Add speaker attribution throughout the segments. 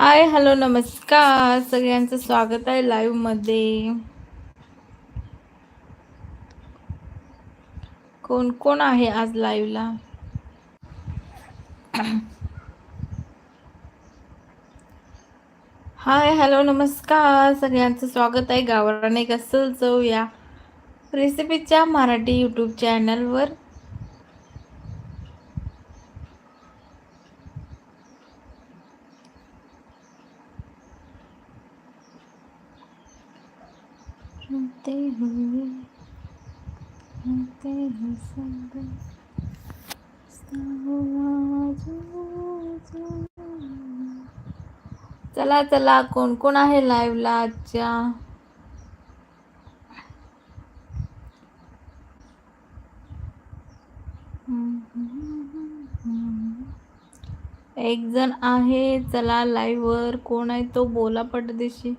Speaker 1: हाय hello नमस्कार. सगळ्यांचं स्वागत आहे लाईव्हमध्ये. कोण कोण आहे आज लाईव्हला हाय हॅलो नमस्कार. सगळ्यांचं स्वागत आहे. गावराने कसल जाऊया. रेसिपीच्या मराठी यूट्यूब चॅनलवर ते हुए ते हैं सब चला चला कोण कोण आहे लाईव्हला आजच्या? एक जण आहे चला लाईव्ह वर. कोण आहे तो? बोला पटदेशी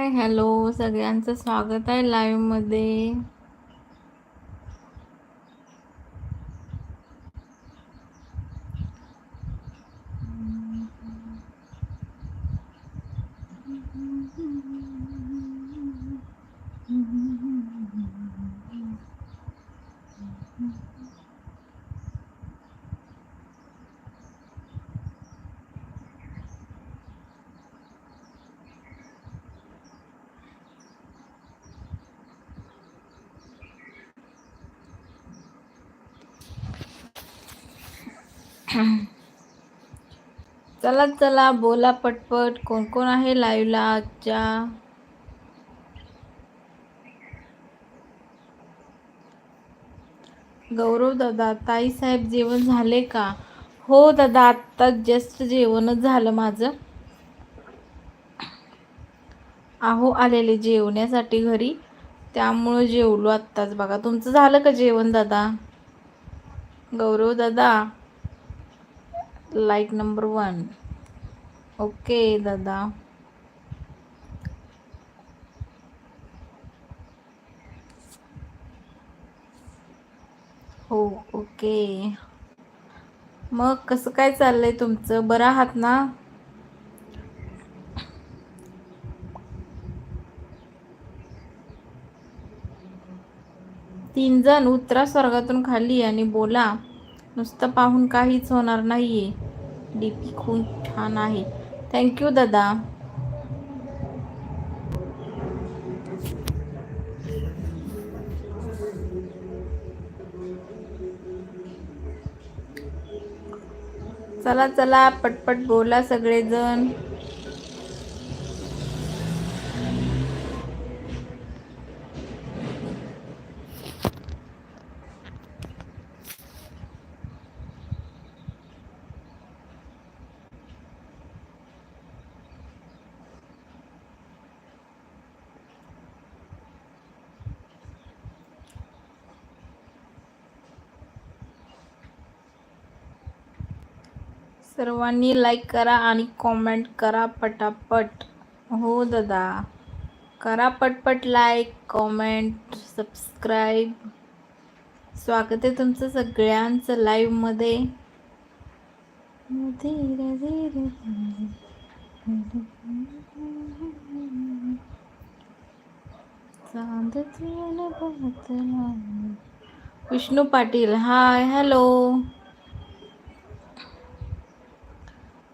Speaker 1: हाय हॅलो. सगळ्यांचं स्वागत आहे लाईव्हमध्ये चला चला बोला पटपट कोण कोण आहे लाईव्हला आजच्या? गौरव दादा ताई साहेब जेवण झाले का? हो दादा आत्ता जस्ट जेवणच झालं माझं. आहो आलेले जेवण्यासाठी घरी. त्यामुळं जेवलो आत्ताच. बघा तुमचं झालं का जेवण दादा? गौरव दादा लाईक नंबर वन ओके दादा हो ओके मग कसं काय चाललंय तुमचं? बरं आहात ना? तीन जण उतरा स्वर्गातून खाली आणि बोला. नुसतं पाहून काहीच होणार नाही आहे डी पी खूप छान आहे. थँक्यू दादा. चला चला पटपट बोला सगळेजण. सर्वांनी लाईक करा आणि कॉमेंट करा पटापट. हो दादा. करा पटपट लाईक कॉमेंट सबस्क्राईब स्वागत आहे तुमचं सगळ्यांचं लाईव्हमध्ये धीरे धीरे विष्णू पाटील हाय हॅलो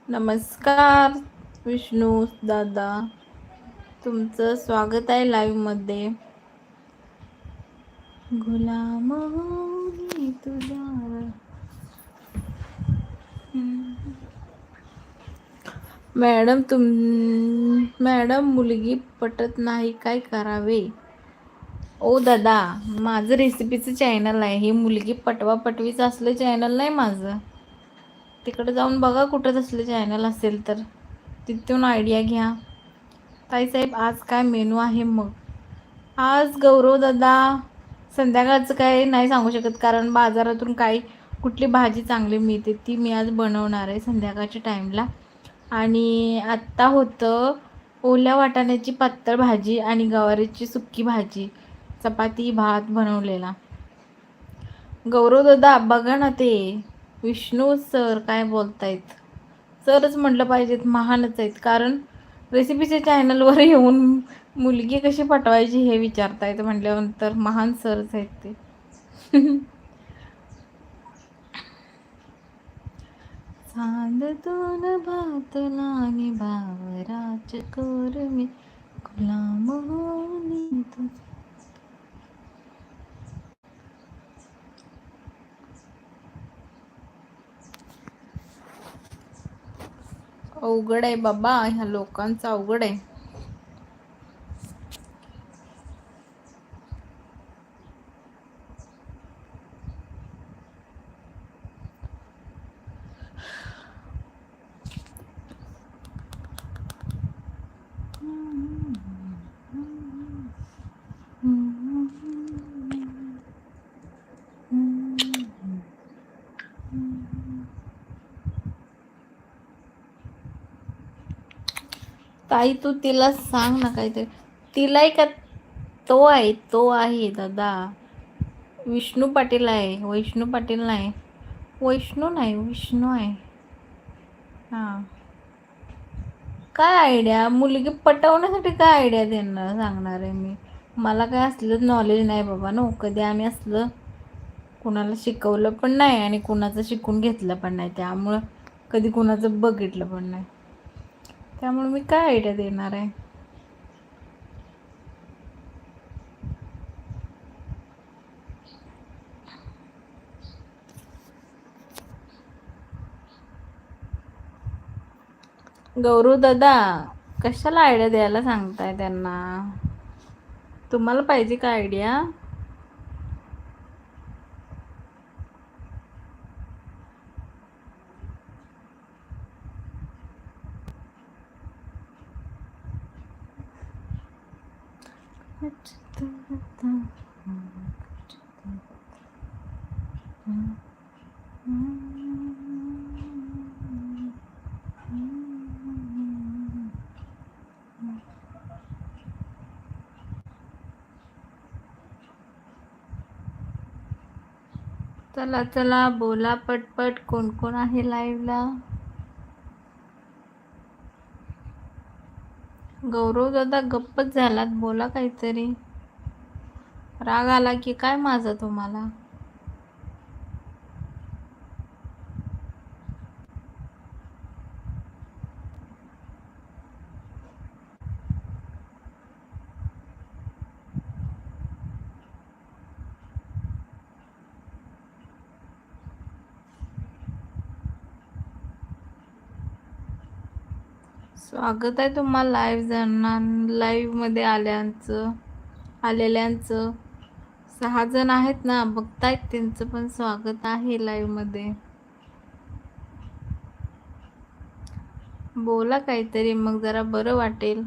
Speaker 1: नमस्कार विष्णू दादा. तुमचं स्वागत आहे लाईव्हमध्ये गुलाम हो तुझा मॅडम तुम मॅडम मुलगी पटत नाही काय करावे? ओ दादा माझं रेसिपीचं चॅनल आहे. हे मुलगी पटवा पटवीचं असलं चॅनल नाही माझं. तिकडे जाऊन बघा कुठं तसले चॅनल असेल तर. तिथून आयडिया घ्या. ताईसाहेब आज काय मेनू आहे मग? आज गौरव दादा संध्याकाळचं काय नाही सांगू शकत कारण बाजारातून काही कुठली भाजी चांगली मिळते ती मी आज बनवणार आहे संध्याकाळच्या टाईमला आणि आत्ता होतं ओल्या वाटाण्याची पातळ भाजी आणि गवारीची सुक्की भाजी. चपाती भात बनवलेला. गौरव दादा बघा ना ते. विष्णू सर काय बोलतायत? सरच म्हटलं पाहिजेत महानच आहेत. कारण रेसिपीच्या चॅनलवर येऊन मुलगी कशी पाठवायची हे विचारतायत म्हटल्यानंतर महान सरच आहेत ते. चांदतून भातला आणि भावराच कर मी गुलाम होऊन तुझ अवघड आहे बाबा ह्या लोकांचं अवघड आहे. काही तू तिला सांग ना काहीतरी. तिलाही का तो आहे तो आहे दादा. विष्णू पाटील आहे वैष्णू पाटील नाही. वैष्णू नाही विष्णू आहे. हां. काय आयडिया मुलगी पटवण्यासाठी काय आयडिया देणार सांगणार आहे मी. मला काय असलं नॉलेज नाही बाबा नो. कधी आम्ही असलं कुणाला शिकवलं पण नाही आणि कुणाचं शिकून घेतलं पण नाही. त्यामुळं कधी कुणाचं बघितलं पण नाही. त्यामुळे मी काय आयडिया देणार आहे? गौरव दादा कशाला आयडिया द्यायला सांगताय त्यांना? तुम्हाला पाहिजे का आयडिया चला चला बोला पटपट कोण कोण आहे लाईव्हला गौरव दादा गप्पच झालात बोला काहीतरी. राग आला की काय माझा तुम्हाला? स्वागत आहे तुम्हाला लाईव्ह जाणार लाईव्हमध्ये आल्यांचं आलेल्यांचं. सहा जण आहेत ना बघतायत त्यांचं पण स्वागत आहे लाईव्हमध्ये बोला काहीतरी मग जरा बरं वाटेल.